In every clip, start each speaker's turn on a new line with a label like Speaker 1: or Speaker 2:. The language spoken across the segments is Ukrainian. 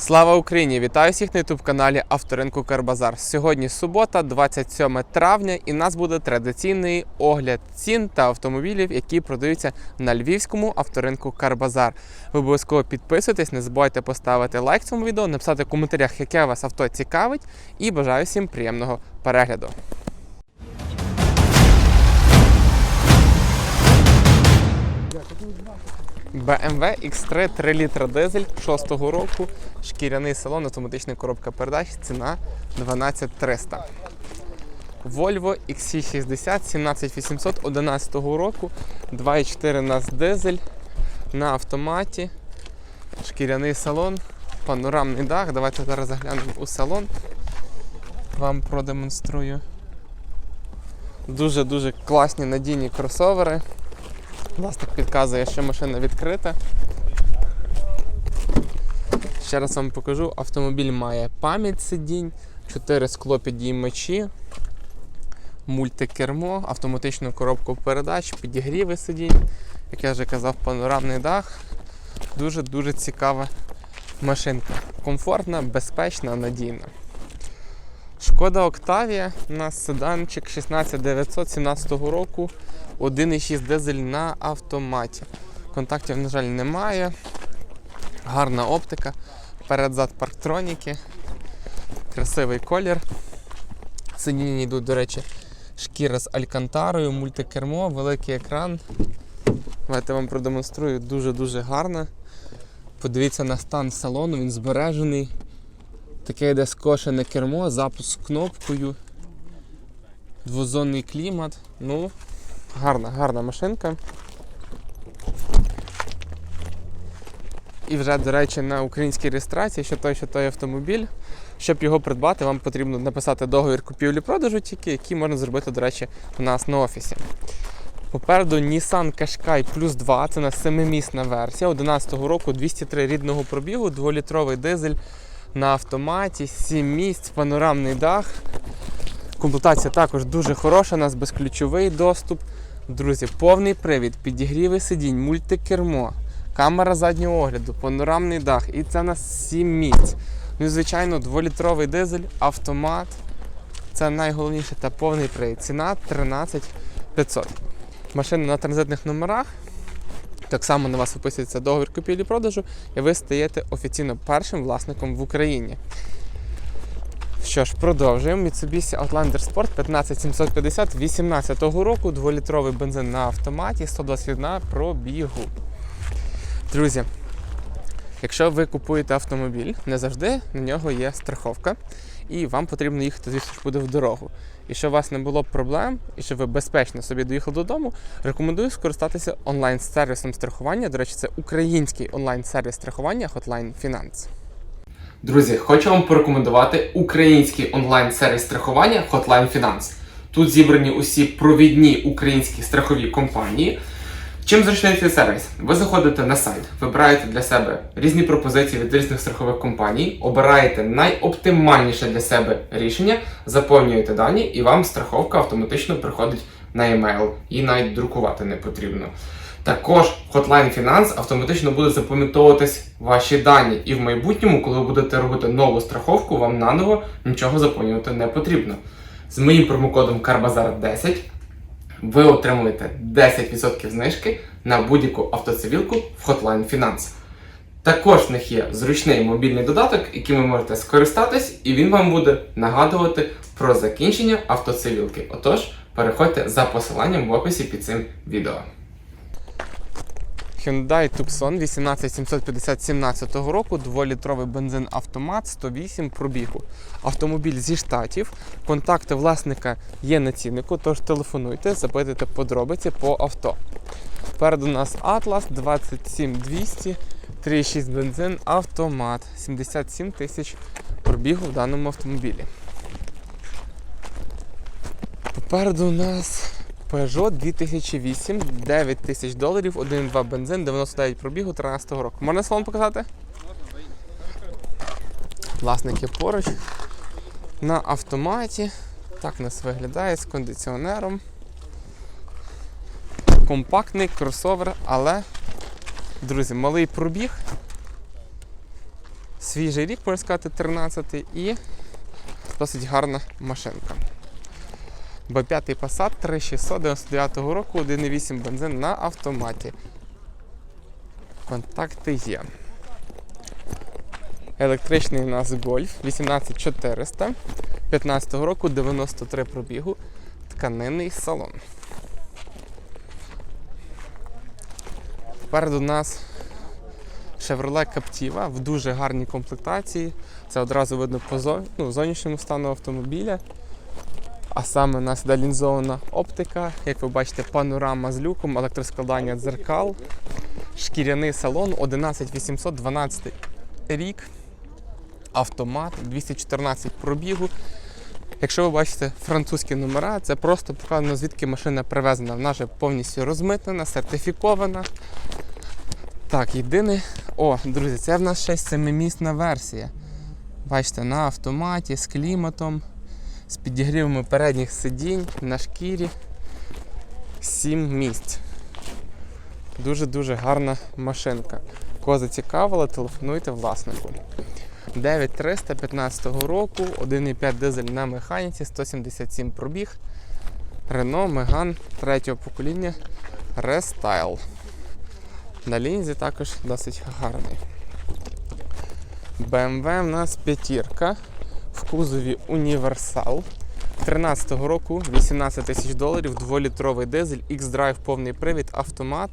Speaker 1: Слава Україні! Вітаю всіх на youtube каналі Авторинку Карбазар. Сьогодні субота, 27 травня, і в нас буде традиційний огляд цін та автомобілів, які продаються на львівському авторинку Карбазар. Ви обов'язково підписуйтесь, не забувайте поставити лайк цьому відео, написати в коментарях, яке вас авто цікавить, і бажаю всім приємного перегляду. BMW X3 3 літра дизель 6-го року, шкіряний салон, автоматична коробка передач, ціна 12300. Volvo XC60 17800 11 року, 2,4 нас дизель на автоматі, шкіряний салон, панорамний дах. Давайте зараз заглянемо у салон. Вам продемонструю. Дуже-дуже класні надійні кросовери. Власник підказує, що машина відкрита. Ще раз вам покажу, автомобіль має пам'ять сидінь, 4 склопідіймачі, мультикермо, автоматичну коробку передач, підігріви сидінь, як я вже казав, панорамний дах. Дуже-дуже цікава машинка. Комфортна, безпечна, надійна. Шкода Октавія, у нас седанчик 16917 року, 1,6 дизель на автоматі. Контактів, на жаль, немає. Гарна оптика. Перед-зад парктроніки. Красивий колір. Сидіння йдуть, до речі, шкіра з алькантарою, мультикермо, великий екран. Давайте вам продемонструю дуже-дуже гарно. Подивіться на стан салону, він збережений. Таке йде скошене кермо, запуск кнопкою, двозонний клімат. Ну, гарна, гарна машинка. І вже, до речі, на українській реєстрації, що той, що той автомобіль. Щоб його придбати, вам потрібно написати договір купівлі-продажу, тільки який можна зробити, до речі, у нас на офісі. Попереду Nissan Qashqai Plus 2, це у нас семимісна версія 11-го року, 203 рідного пробігу, 2-літровий дизель на автоматі, 7 місць, панорамний дах. Комплектація також дуже хороша, у нас безключовий доступ. Друзі, повний привід, підігріви сидінь, мультикермо, камера заднього огляду, панорамний дах. І це у нас 7 місць. Ну і звичайно, 2-літровий дизель, автомат. Це найголовніше та повний привід. Ціна 13 500. Машина на транзитних номерах. Так само на вас виписується договір купівлі-продажу, і ви стаєте офіційно першим власником в Україні. Що ж, продовжуємо. Mitsubishi Outlander Sport 15750 18 року, 2-літровий бензин на автоматі, 121 пробігу. Друзі, якщо ви купуєте автомобіль, не завжди на нього є страховка, і вам потрібно їхати, звісно ж, буде в дорогу. І щоб у вас не було проблем, і щоб ви безпечно собі доїхали додому, рекомендую скористатися онлайн-сервісом страхування. До речі, це український онлайн-сервіс страхування Hotline Finance. Друзі, хочу вам порекомендувати український онлайн-сервіс страхування Hotline Finance. Тут зібрані усі провідні українські страхові компанії. Чим зручний цей сервіс? Ви заходите на сайт, вибираєте для себе різні пропозиції від різних страхових компаній, обираєте найоптимальніше для себе рішення, заповнюєте дані, і вам страховка автоматично приходить на емейл. І навіть друкувати не потрібно. Також в Hotline Finance автоматично буде запам'ятовуватись ваші дані, і в майбутньому, коли ви будете робити нову страховку, вам наново нічого заповнювати не потрібно. З моїм промокодом CARBAZAR10 ви отримуєте 10% знижки на будь-яку автоцивілку в Hotline Finance. Також в них є зручний мобільний додаток, яким ви можете скористатись, і він вам буде нагадувати про закінчення автоцивілки. Отож, переходьте за посиланням в описі під цим відео. Hyundai Tucson 18750 17 року, 2-літровий бензин автомат 108 пробігу. Автомобіль зі штатів. Контакти власника є на ціннику, тож телефонуйте, запитуйте подробиці по авто. Перед у нас Atlas 27200, 3,6 бензин, автомат, 77 тисяч пробігу в даному автомобілі. Попереду у нас Peugeot 2008, 9 тисяч доларів, 1,2 бензин, 99 пробігу 13 року. Можна салон показати? Власники поруч. На автоматі. Так нас виглядає з кондиціонером. Компактний кросовер, але, друзі, малий пробіг. свіжий рік, можна сказати, 13 і досить гарна машинка. Б5 Passat 3699 року, 1,8 бензин на автоматі. Контакти є. Електричний у нас Golf 18400 15 року, 93 пробігу, тканинний салон. Попереду у нас Chevrolet Captiva в дуже гарній комплектації. Це одразу видно по ну, зовнішньому стану автомобіля. А саме у нас іде лінзована оптика, як ви бачите, панорама з люком, електроскладання дзеркал, шкіряний салон 11812 рік, автомат, 214 пробігу. Якщо ви бачите французькі номера, це просто показано, звідки машина привезена. Вона вже повністю розмитнена, сертифікована. Так, єдине. О, друзі, це в нас ще семимісна версія. Бачите, на автоматі з кліматом, з підігрівами передніх сидінь, на шкірі. Сім місць. Дуже-дуже гарна машинка. Кого зацікавила, телефонуйте власнику. 9315 року, 1,5 дизель на механіці, 177 пробіг. Renault Megane третього покоління Restyle. На лінзі також досить гарний. BMW в нас п'ятірка кузові Універсал. 13-го року 18 тисяч доларів, 2-літровий дизель, X-Drive повний привід, автомат.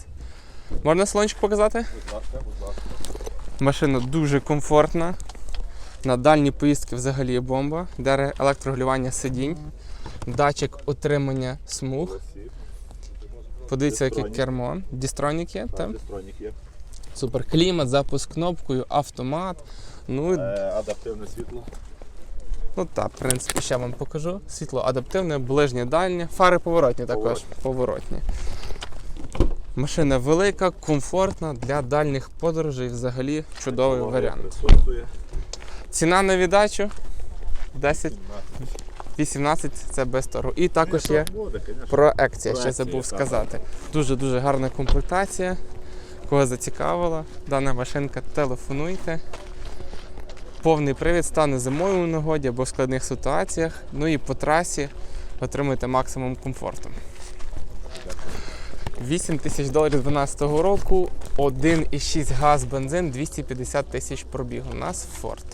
Speaker 1: Можна салончик показати?
Speaker 2: Будь ласка, будь ласка.
Speaker 1: Машина дуже комфортна. На дальні поїздки взагалі є бомба. Де електрогулювання сидінь, датчик отримання смуг. Подивіться, яке кермо. Дістронік є, так?
Speaker 2: Є.
Speaker 1: Супер клімат, запуск кнопкою, автомат. Ну,
Speaker 2: Е, адаптивне світло.
Speaker 1: Ну так, в принципі, ще вам покажу. Світло адаптивне, ближнє, дальнє, фари поворотні також. Поворотні. Машина велика, комфортна для дальніх подорожей. Взагалі чудовий варіант. Ціна на віддачу 10. 18 це без торгу. І також є
Speaker 2: буде,
Speaker 1: проекція, ще забув сказати. Дуже-дуже гарна комплектація. Кого зацікавила, дана машинка, телефонуйте. Повний привід стане зимою у нагоді або в складних ситуаціях. Ну і по трасі отримуєте максимум комфорту. 8 тисяч доларів 2012 року, 1,6 газ бензин, 250 тисяч пробігу. У нас Ford.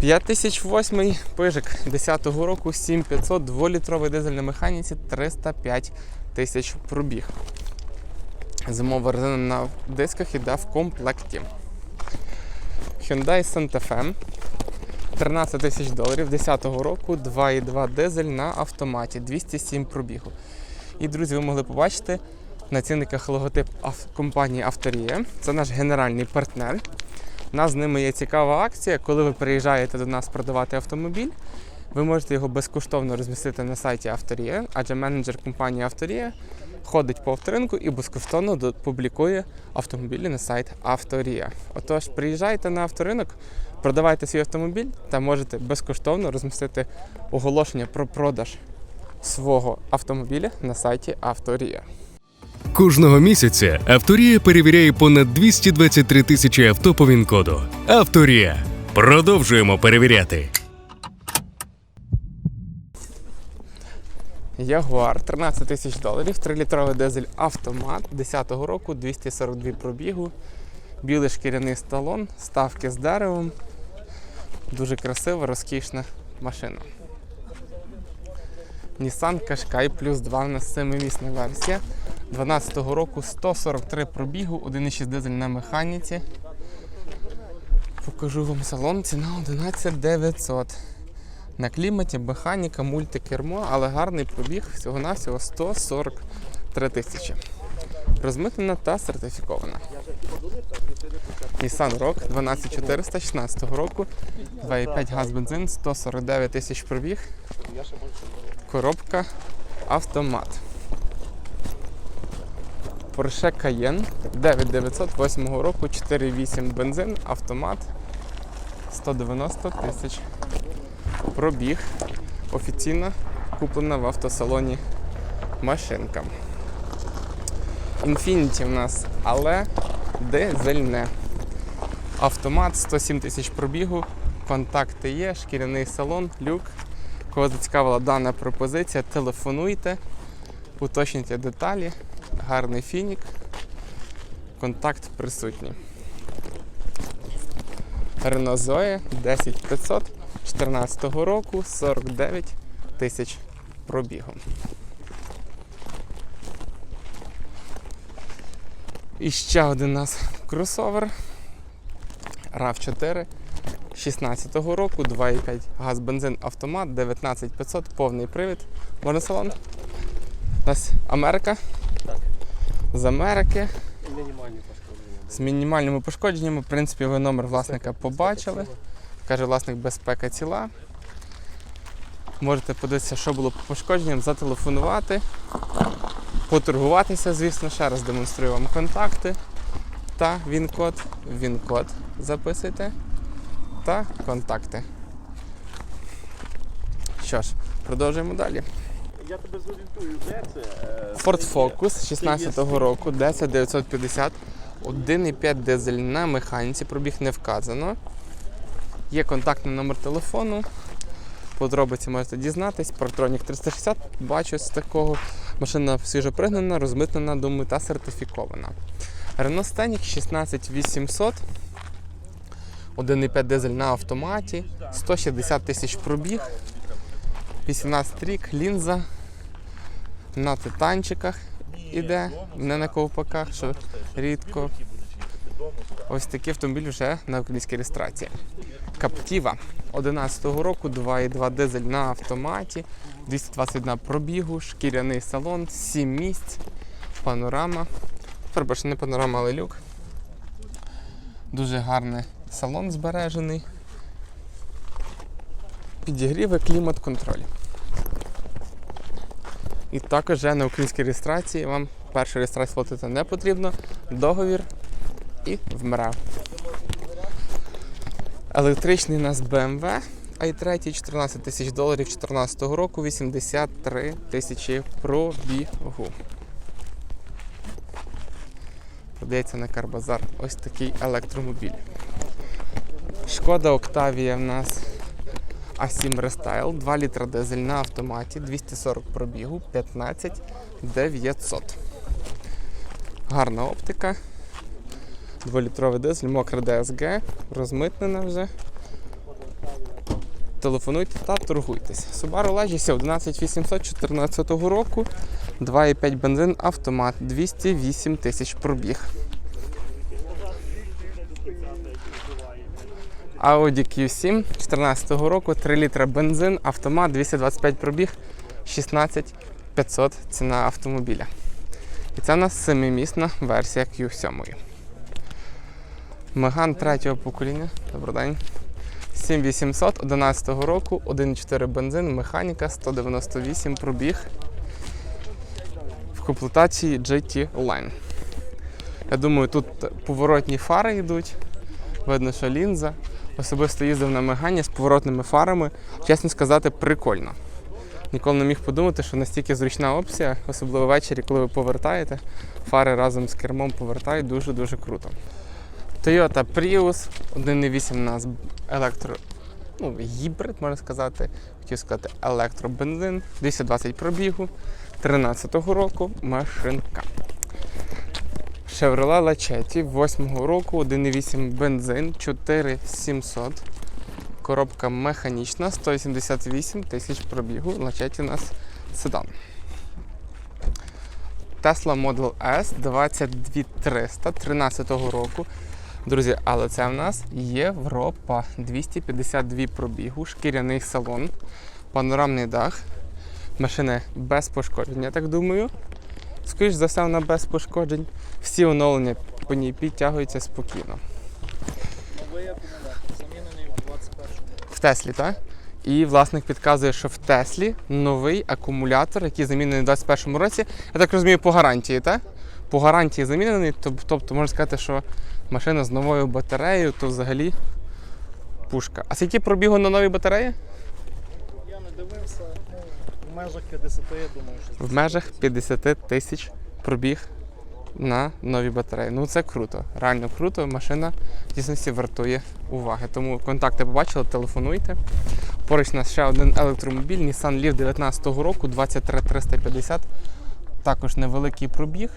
Speaker 1: 5008 пижик 10-го року, 7500, 2-літровий дизель на механіці, 305 тисяч пробіг. Зимова резина на дисках іде в комплекті. Hyundai Santa Fe 13 тисяч доларів 10-го року, 2,2 дизель на автоматі, 207 пробігу. І, друзі, ви могли побачити на цінниках логотип компанії Авторія. Це наш генеральний партнер. У нас з ними є цікава акція. Коли ви приїжджаєте до нас продавати автомобіль, ви можете його безкоштовно розмістити на сайті Авторія, адже менеджер компанії Авторія ходить по авторинку і безкоштовно публікує автомобілі на сайт Авторія. Отож, приїжджайте на авторинок, продавайте свій автомобіль та можете безкоштовно розмістити оголошення про продаж свого автомобіля на сайті Авторія.
Speaker 3: Кожного місяця Авторія перевіряє понад 223 тисячі авто по ВІН-коду. Авторія. Продовжуємо перевіряти.
Speaker 1: Ягуар 13 тисяч доларів, 3-літровий дизель автомат 10-го року, 242 пробігу, білий шкіряний сталон, ставки з деревом. Дуже красива, розкішна машина. Nissan Qashqai плюс 2 у нас 7-місна версія. 12-го року 143 пробігу, 1,6 дизель на механіці. Покажу вам салон, ціна 11 900. На кліматі, механіка, мультикермо, але гарний пробіг всього-навсього 143 тисячі. Розмитнена та сертифікована. Nissan Rogue 12400 16 року, 2,5 газ бензин, 149 тисяч пробіг. Коробка автомат. Porsche Cayenne 9908 року, 4,8 бензин, автомат 190 тисяч пробіг. Офіційно куплена в автосалоні машинка. Infiniti в нас, але дизельне. Автомат 107 тисяч пробігу, контакти є, шкіряний салон, люк. Кого зацікавила дана пропозиція, телефонуйте, уточнюйте деталі, гарний фінік, контакт присутній. Renault Zoe 10500 14 року 49 тисяч пробігу. І ще один у нас кросовер RAV4 16 року, 2,5 газ, бензин, автомат, 19500, повний привід. Можна салон? У нас Америка.
Speaker 2: Так.
Speaker 1: З Америки.
Speaker 2: Мінімальні пошкодження.
Speaker 1: З мінімальними пошкодженнями. В принципі, ви номер власника побачили. Каже, власник безпека ціла. Можете подивитися, що було по пошкодженням, зателефонувати, поторгуватися, звісно, ще раз демонструю вам контакти та він-код. Він-код записуйте та контакти. Що ж, продовжуємо далі.
Speaker 2: Я тебе зорієнтую, де це? Е,
Speaker 1: Ford Focus 16-го року, 10950, 1,5 дизель на механіці, пробіг не вказано. Є контактний номер телефону. Подробиці можете дізнатись. Парктронік 360, бачу з такого. Машина свіжо пригнана, розмитнена, думаю, та сертифікована. Renault Scenic 16800. 1,5 дизель на автоматі, 160 тисяч пробіг, 18 рік, лінза, на титанчиках іде, не на ковпаках, що рідко. Ось такий автомобіль вже на українській реєстрації. Каптіва 11-го року, 2,2 дизель на автоматі, 221 пробігу, шкіряний салон, 7 місць, панорама. Перепрошую, не панорама, але люк. Дуже гарний салон збережений. Підігріви, клімат-контроль. І також вже на українській реєстрації вам першу реєстрацію платити не потрібно. Договір і вмирав. Електричний у нас BMW i3 14 тисяч доларів 2014 року, 83 тисячі пробігу. Продається на Карбазар ось такий електромобіль. Шкода Октавія в нас А7 Restyle, 2 літра дизель на автоматі, 240 пробігу, 15 900. Гарна оптика. 2-літровий дизель, мокра DSG, розмитнена вже. Телефонуйте та торгуйтесь. Subaru Legacy 11800 року, 2,5 бензин, автомат, 208 тисяч пробіг. Audi Q7 14 року, 3 літра бензин, автомат, 225 пробіг, 16 500 ціна автомобіля. І це у нас 7-місна версія Q7. Меган третього покоління. Добрий день. 7800 11 року, 1,4 бензин, механіка, 198 пробіг в комплектації GT Line. Я думаю, тут поворотні фари йдуть. Видно, що лінза. Особисто їздив на Мегані з поворотними фарами. Чесно сказати, прикольно. Ніколи не міг подумати, що настільки зручна опція, особливо ввечері, коли ви повертаєте, фари разом з кермом повертають дуже-дуже круто. Toyota Prius 1.8 у нас електро, ну, гібрид, можна сказати. Хотів сказати електробензин, 220 пробігу, 13-го року машинка. Chevrolet Lachetti 8-го року, 1.8 бензин, 4700. Коробка механічна, 178 тисяч пробігу. Lachetti у нас седан. Tesla Model S 22300 13 року. Друзі, але це в нас Європа. 252 пробігу, шкіряний салон, панорамний дах. Машина без пошкоджень, я так думаю. Скоріш за все, вона без пошкоджень. Всі оновлення по ній підтягуються спокійно.
Speaker 4: Новий акумулятор, замінений у 21-му.
Speaker 1: В Теслі, так? І власник підказує, що в Теслі новий акумулятор, який замінений у 2021 році. Я так розумію, по гарантії, так? По гарантії замінений, тобто можна сказати, що машина з новою батареєю, то взагалі пушка. А скільки пробігу на новій батареї?
Speaker 4: Я не дивився, ну, в межах 50, я думаю, що
Speaker 1: В межах 50 тисяч пробіг на нові батареї. Ну це круто, реально круто. Машина в дійсності вартує уваги. Тому контакти побачили, телефонуйте. Поруч у нас ще один електромобіль Nissan Leaf 19 року, 23350. Також невеликий пробіг.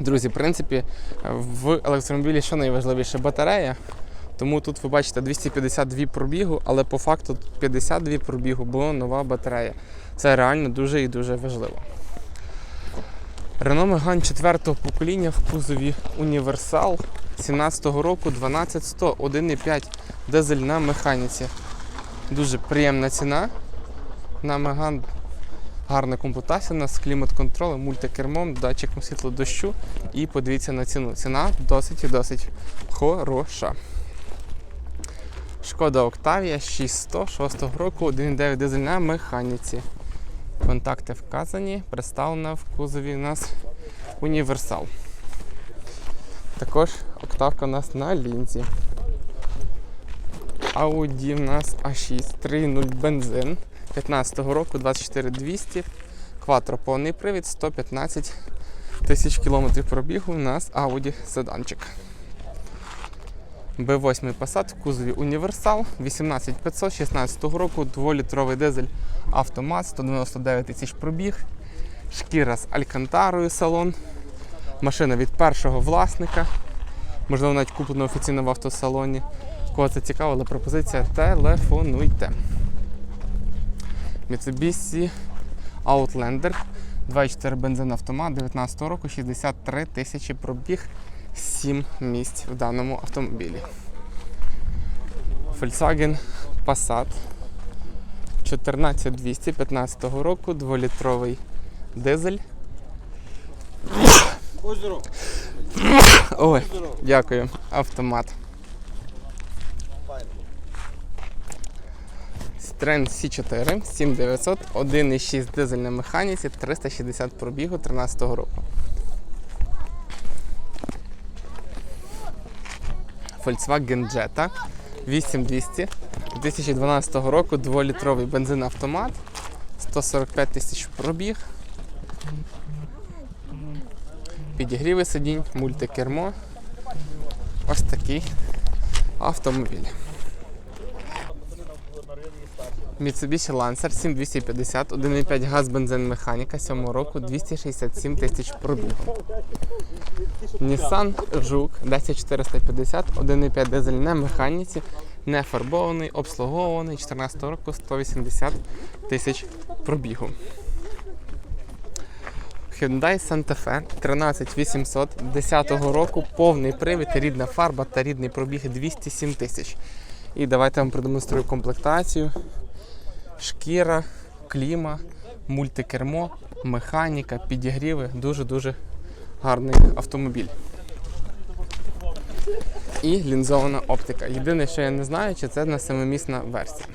Speaker 1: Друзі, в принципі, в електромобілі що найважливіше батарея. Тому тут ви бачите 252 пробігу, але по факту 52 пробігу, бо нова батарея. Це реально дуже і дуже важливо. Renault Megane 4 покоління в кузові Універсал 17-го року 12100 1,5 дизель на механіці. Дуже приємна ціна. На Megane гарна комплектація у нас з клімат-контролем, мультикермом, датчиком світлодощу. І подивіться на ціну. Ціна досить і досить хороша. Шкода Octavia 6100 6 року 1,9 дизель на механіці. Контакти вказані, представлена в кузові у нас універсал. Також октавка у нас на лінзі. Audi в нас A6 3.0 бензин 15 року 24200. Quattro повний привід 115 тисяч кілометрів пробігу у нас Audi седанчик. B8 Passat в кузові Універсал 18500 16 року, 2-літровий дизель автомат, 199 тисяч пробіг, шкіра з алькантарою салон, машина від першого власника, можливо, навіть куплена офіційно в автосалоні. Кого це цікавила пропозиція, телефонуйте. Mitsubishi Outlander 2.4 бензин автомат 19 року, 63 тисячі пробіг, 7 місць в даному автомобілі. Volkswagen Passat 14200 15 року, 2-літровий дизель.
Speaker 2: Здоров.
Speaker 1: Ой, дякую. Автомат. Citroen C4 7900, 1,6 дизель на механіці, 360 пробігу 13 року. Volkswagen Jetta 8200 2012 року 2-літровий бензин автомат, 145 тисяч пробіг. Підігріви сидінь, мультикермо. Ось такий автомобіль. Mitsubishi Lancer 7250, 1,5 газ бензин механіка 7 року, 267 тисяч пробігу. Nissan Juke 10450, 1,5 дизель на механіці, не фарбований, обслуговуваний, 14 року 180 тисяч пробігу. Hyundai Santa Fe 13800 10 року, повний привід, рідна фарба та рідний пробіг 207 тисяч. І давайте я вам продемонструю комплектацію. Шкіра, кліма, мультикермо, механіка, підігріви. Дуже-дуже гарний автомобіль. І лінзована оптика. Єдине, що я не знаю, чи це на семимісна версія.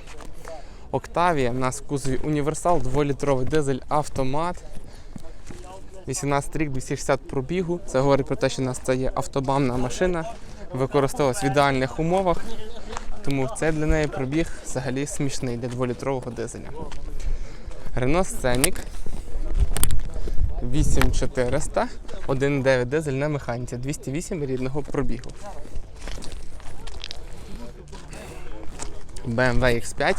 Speaker 1: Octavia у нас в кузові універсал, 2-літровий дизель автомат. 18 рік, 260 пробігу. Це говорить про те, що у нас це є автобамна машина, використовувалась в ідеальних умовах. Тому це для неї пробіг взагалі смішний для 2-літрового дизеля. Renault Scenic 8400, 1.9 дизель на механіці, 208 рідного пробігу. BMW X5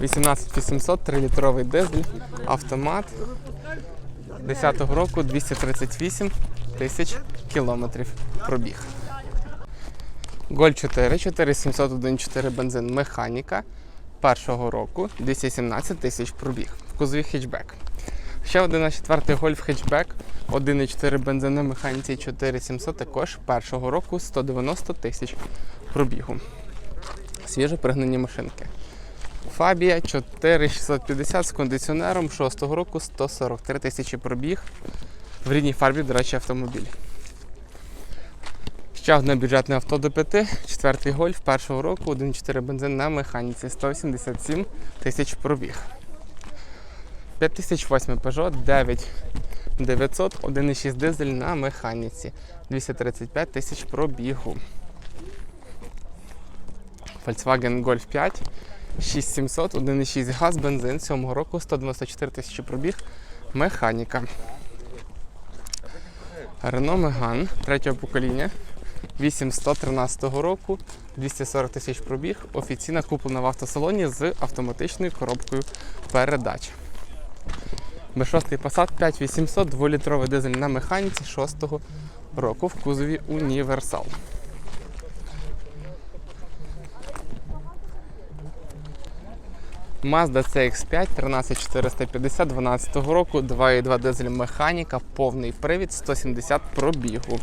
Speaker 1: 18800, 3-літровий дизель, автомат. 10-го року. 238 тисяч кілометрів пробіг. Голь 4, 4700, 1.4 бензин механіка першого року 217 тисяч пробіг. В кузові хетчбек. Ще один 4 гольф хетчбек, 1.4 бензин на механіці 4700, також першого року 190 тисяч пробігу. Свіжо пригнані машинки. Фабія 4650 з кондиціонером 6 року 143 тисячі пробіг. В рідній фарбі, до речі, автомобіль. Ще одне бюджетне авто до 5, четвертий гольф першого року, 1,4 бензин на механіці, 187 тисяч пробіг. 5008 Peugeot 9900, 1,6 дизель на механіці, 235 тисяч пробігу. Volkswagen Golf 5 6700, 1,6 газ, бензин. 7 року, 194 тисячі пробіг, механіка. Renault Megane третього покоління 8113 року, 240 тисяч пробіг, офіційно куплена в автосалоні з автоматичною коробкою передач. Б6 Passat 5800, 2-літровий дизель на механіці 6-го року в кузові Універсал. Mazda CX5 13450 12 року, 2.2 дизель механіка, повний привід, 170 пробігу.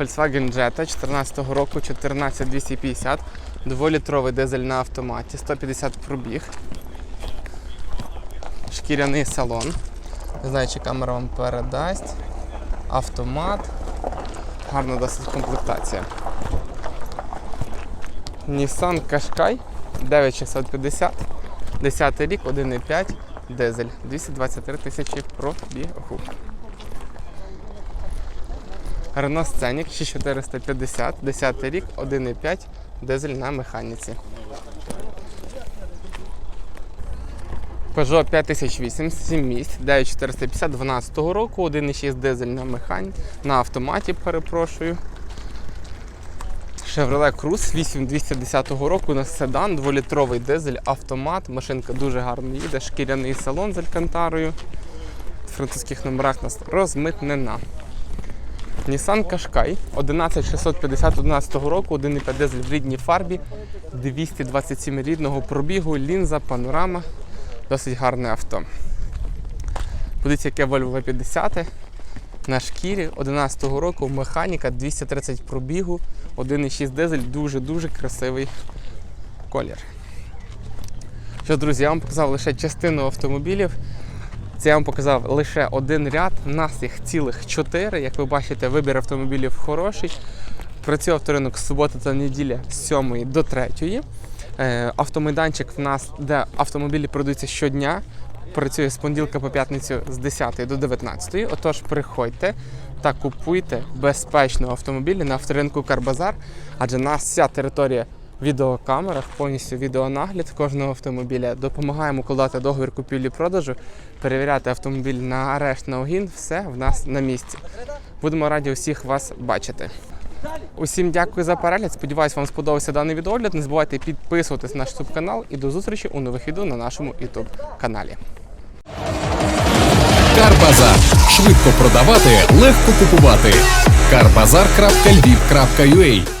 Speaker 1: Volkswagen Jetta 14 року, 14250, 2-літровий дизель на автоматі, 150 пробіг. Шкіряний салон. Не знаю, чи камера вам передасть. Автомат. Гарна досить комплектація. Nissan Qashqai 9650, 10 рік, 1,5 дизель, 223 тисячі пробігу. Renault Scenic 6450, 10 рік, 1,5 дизель на механіці. Peugeot 5008, 7 місць, 9450 12 року, 1,6 дизель на механі, на автоматі, перепрошую. Chevrolet Cruze 8210 року на седан, 2-літровий дизель, автомат. Машинка дуже гарно їде, шкіряний салон з алькантарою. В французьких номерах нас розмитнена. Nissan Qashqai 11650 11 року, 1,5 дизель в рідній фарбі, 227 рідного пробігу, лінза, панорама. Досить гарне авто. Подивіться, яке Volvo V50 на шкірі 11 року, механіка 230 пробігу, 1,6 дизель, дуже-дуже красивий колір. Що, друзі, я вам показав лише частину автомобілів. Це я вам показав лише один ряд. Нас їх цілих чотири. Як ви бачите, вибір автомобілів хороший. Працює авторинок з суботи та неділя з 7 до 3. Е, Автомайданчик в нас, де автомобілі продаються щодня. Працює з понеділка по п'ятницю з 10 до 19. Отож, приходьте та купуйте безпечно автомобілі на авторинку Карбазар, адже нас вся територія відеокамерах, повністю відеонагляд кожного автомобіля. Допомагаємо укладати договір купівлі-продажу, перевіряти автомобіль на арешт на огін. Все в нас на місці. Будемо раді усіх вас бачити. Усім дякую за перегляд. Сподіваюсь, вам сподобався даний відеогляд. Не забувайте підписуватись на наш YouTube канал і до зустрічі у нових відео на нашому YouTube каналі.
Speaker 3: Карбазар. Швидко продавати, легко купувати. Карбазар.львів.ua